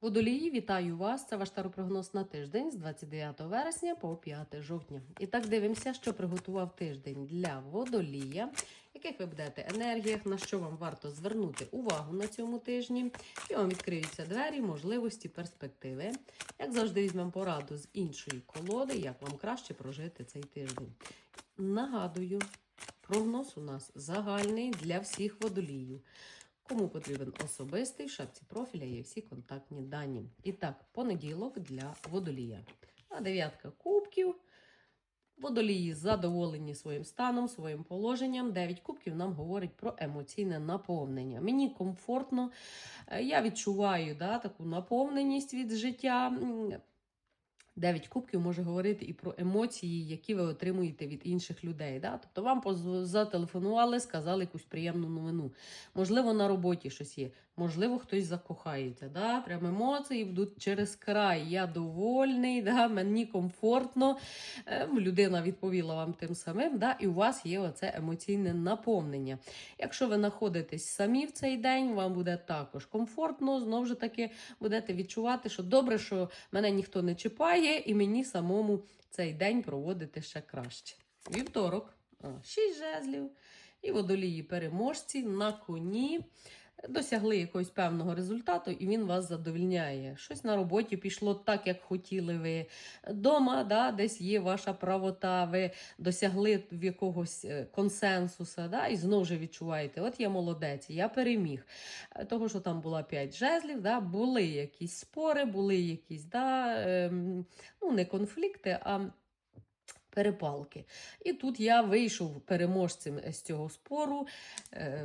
Водолії, вітаю вас! Це ваш таропрогноз на тиждень з 29 вересня по 5 жовтня. І так дивимося, що приготував тиждень для водолія, яких ви будете енергіях, на що вам варто звернути увагу на цьому тижні, і вам відкриються двері, можливості, перспективи. Як завжди, візьмемо пораду з іншої колоди, як вам краще прожити цей тиждень. Нагадую, прогноз у нас загальний для всіх водоліїв. Кому потрібен особистий, в шапці профіля є всі контактні дані. І так, понеділок для водолія. А дев'ятка кубків. Водолії задоволені своїм станом, своїм положенням. Дев'ять кубків нам говорить про емоційне наповнення. Мені комфортно, е, я відчуваю да, таку наповненість від життя. Дев'ять кубків може говорити і про емоції, які ви отримуєте від інших людей. Да? Тобто вам зателефонували, сказали якусь приємну новину. Можливо, на роботі щось є, можливо, хтось закохається. Да? Прям емоції будуть через край. Я довольний, да? мені комфортно. Е, Людина відповіла вам тим самим, да? і у вас є оце емоційне наповнення. Якщо ви знаходитесь самі в цей день, вам буде також комфортно, знову ж таки будете відчувати, що добре, що мене ніхто не чіпає, і мені самому цей день проводити ще краще. Вівторок, шість жезлів, і водолії переможці на коні. Досягли якогось певного результату, і він вас задовільняє. Щось на роботі пішло так, як хотіли ви. Дома, да, десь є ваша правота, ви досягли в якогось е, консенсуса, да, і знову ж відчуваєте, от я молодець, я переміг. Е, Того, що там була 5 жезлів, да, були якісь спори, були якісь да, ем, ну, не конфлікти, а перепалки. І тут я вийшов переможцем з цього спору. Е,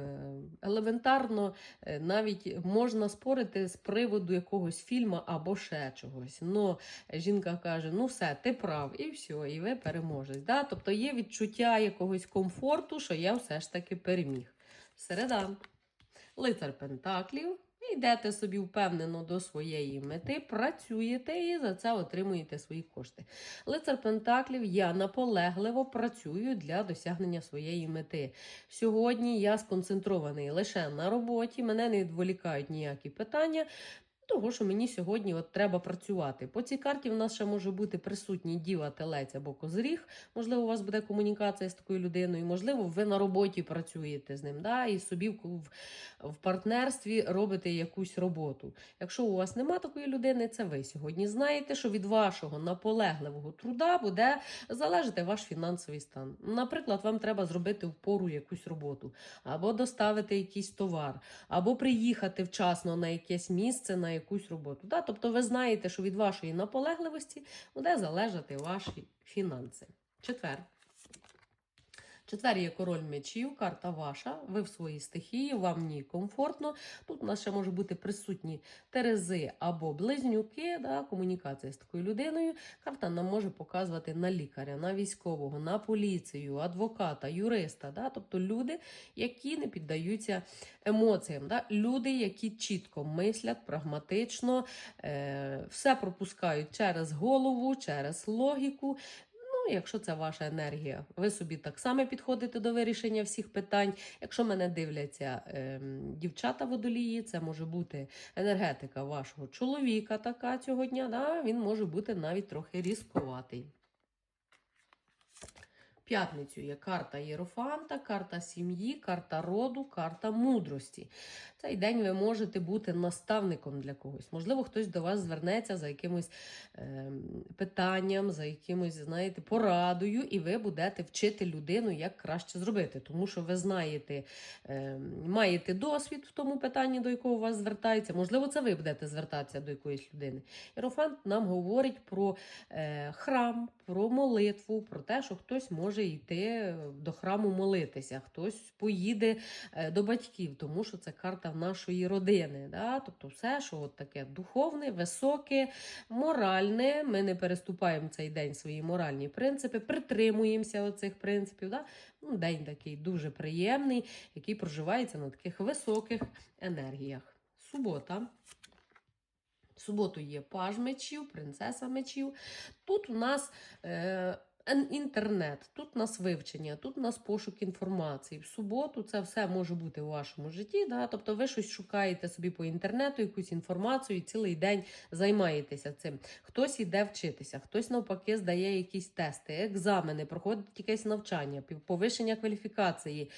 Елементарно, е, навіть можна спорити з приводу якогось фільму або ще чогось. Но жінка каже: ну все, ти прав, і все, і ви переможець. Да? Тобто є відчуття якогось комфорту, що я все ж таки переміг. Середа. Лицар Пентаклів. Йдете собі впевнено до своєї мети, працюєте і за це отримуєте свої кошти. Лицар Пентаклів, я наполегливо працюю для досягнення своєї мети. Сьогодні я сконцентрований лише на роботі, мене не відволікають ніякі питання. Того, що мені сьогодні от треба працювати. По цій карті в нас ще може бути присутній діва, телець або козиріг. Можливо, у вас буде комунікація з такою людиною, можливо, ви на роботі працюєте з ним, да, і собі в, в, в партнерстві робите якусь роботу. Якщо у вас нема такої людини, це ви сьогодні знаєте, що від вашого наполегливого труда буде залежати ваш фінансовий стан. Наприклад, вам треба зробити впору якусь роботу, або доставити якийсь товар, або приїхати вчасно на якесь місце, на якусь роботу. Да? Тобто ви знаєте, що від вашої наполегливості буде залежати ваші фінанси. Четвер. Четвер є король мечів, карта ваша. Ви в своїй стихії, вам в ній комфортно. Тут у нас ще може бути присутні терези або близнюки, да, комунікація з такою людиною. Карта нам може показувати на лікаря, на військового, на поліцію, адвоката, юриста. Да, тобто люди, які не піддаються емоціям. Да, люди, які чітко мислять, прагматично, е, все пропускають через голову, через логіку. Ну, якщо це ваша енергія, ви собі так само підходите до вирішення всіх питань. Якщо мене дивляться е, дівчата водолії, це може бути енергетика вашого чоловіка, така цього дня. Да? Він може бути навіть трохи різкуватий. П'ятницю є карта Єрофанта, карта сім'ї, карта роду, карта мудрості. Цей день ви можете бути наставником для когось. Можливо, хтось до вас звернеться за якимось е, питанням, за якимось, знаєте, порадою, і ви будете вчити людину, як краще зробити. Тому що ви знаєте, е, маєте досвід в тому питанні, до якого вас звертається. Можливо, це ви будете звертатися до якоїсь людини. Єрофант нам говорить про е, храм, про молитву, про те, що хтось може йти до храму молитися, хтось поїде е, до батьків, тому що це карта нашої родини. Да? Тобто, все, що от таке духовне, високе, моральне. Ми не переступаємо цей день свої моральні принципи, притримуємося оцих принципів. Да? Ну, День такий дуже приємний, який проживається на таких високих енергіях. Субота. В суботу є паж мечів, принцеса мечів. Тут у нас е, інтернет, тут у нас вивчення, тут у нас пошук інформації. В суботу це все може бути у вашому житті. Да? Тобто ви щось шукаєте собі по інтернету, якусь інформацію, і цілий день займаєтеся цим. Хтось іде вчитися, хтось навпаки здає якісь тести, екзамени, проходить якесь навчання, повищення кваліфікації.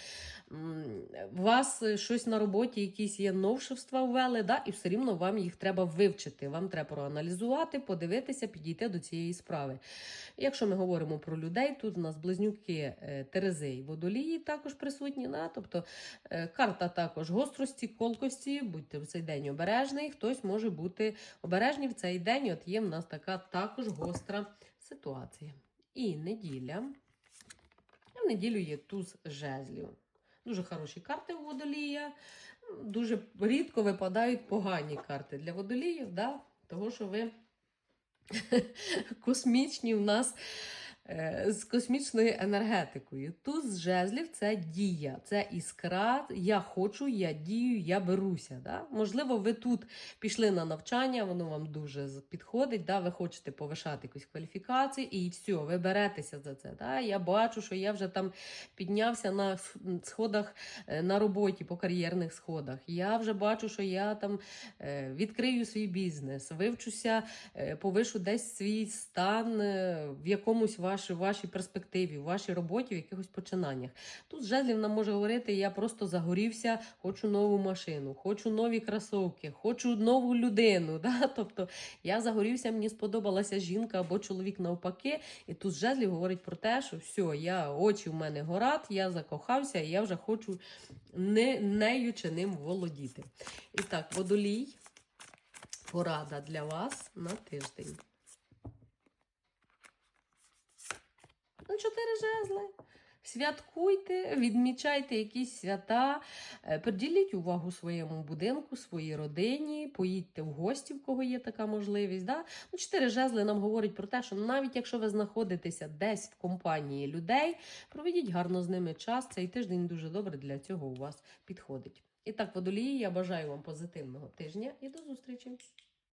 Вас щось на роботі, якісь є новшества ввели, да? і все рівно вам їх треба вивчити. Вам треба проаналізувати, подивитися, підійти до цієї справи. Якщо ми говоримо про людей, тут у нас близнюки е, Терези і водолії також присутні. Да? Тобто е, карта також гострості, колкості, будьте в цей день обережний. Хтось може бути обережний в цей день. От є в нас така також гостра ситуація. І неділя. В неділю є туз жезлів. Дуже хороші карти у водолія. Дуже рідко випадають погані карти для водоліїв, да? того що ви космічні в нас з космічною енергетикою. Туз жезлів це дія, це іскра. Я хочу, я дію, я беруся. Да? Можливо, ви тут пішли на навчання, воно вам дуже підходить. Да? Ви хочете повишати якусь кваліфікацію, і все, ви беретеся за це. Да? Я бачу, що я вже там піднявся на сходах е, на роботі по кар'єрних сходах. Я вже бачу, що я там е, відкрию свій бізнес, вивчуся, е, повишу десь свій стан е, в якомусь ваш, вашій перспективі, в вашій роботі, в якихось починаннях. Тут жезлів нам може говорити: я просто загорівся, хочу нову машину, хочу нові кросовки, хочу нову людину. Да? Тобто я загорівся, мені сподобалася жінка або чоловік навпаки. І тут жезлів говорить про те, що все, я очі в мене горять, я закохався, і я вже хочу не, нею чи ним володіти. І так, водолій. Порада для вас на тиждень. Ну, чотири жезли. Святкуйте, відмічайте якісь свята, е, приділіть увагу своєму будинку, своїй родині, поїдьте в гості, в кого є така можливість. Да? Ну, чотири жезли нам говорять про те, що навіть якщо ви знаходитеся десь в компанії людей, проведіть гарно з ними час. Цей тиждень дуже добре для цього у вас підходить. І так, водолії, я бажаю вам позитивного тижня і до зустрічі!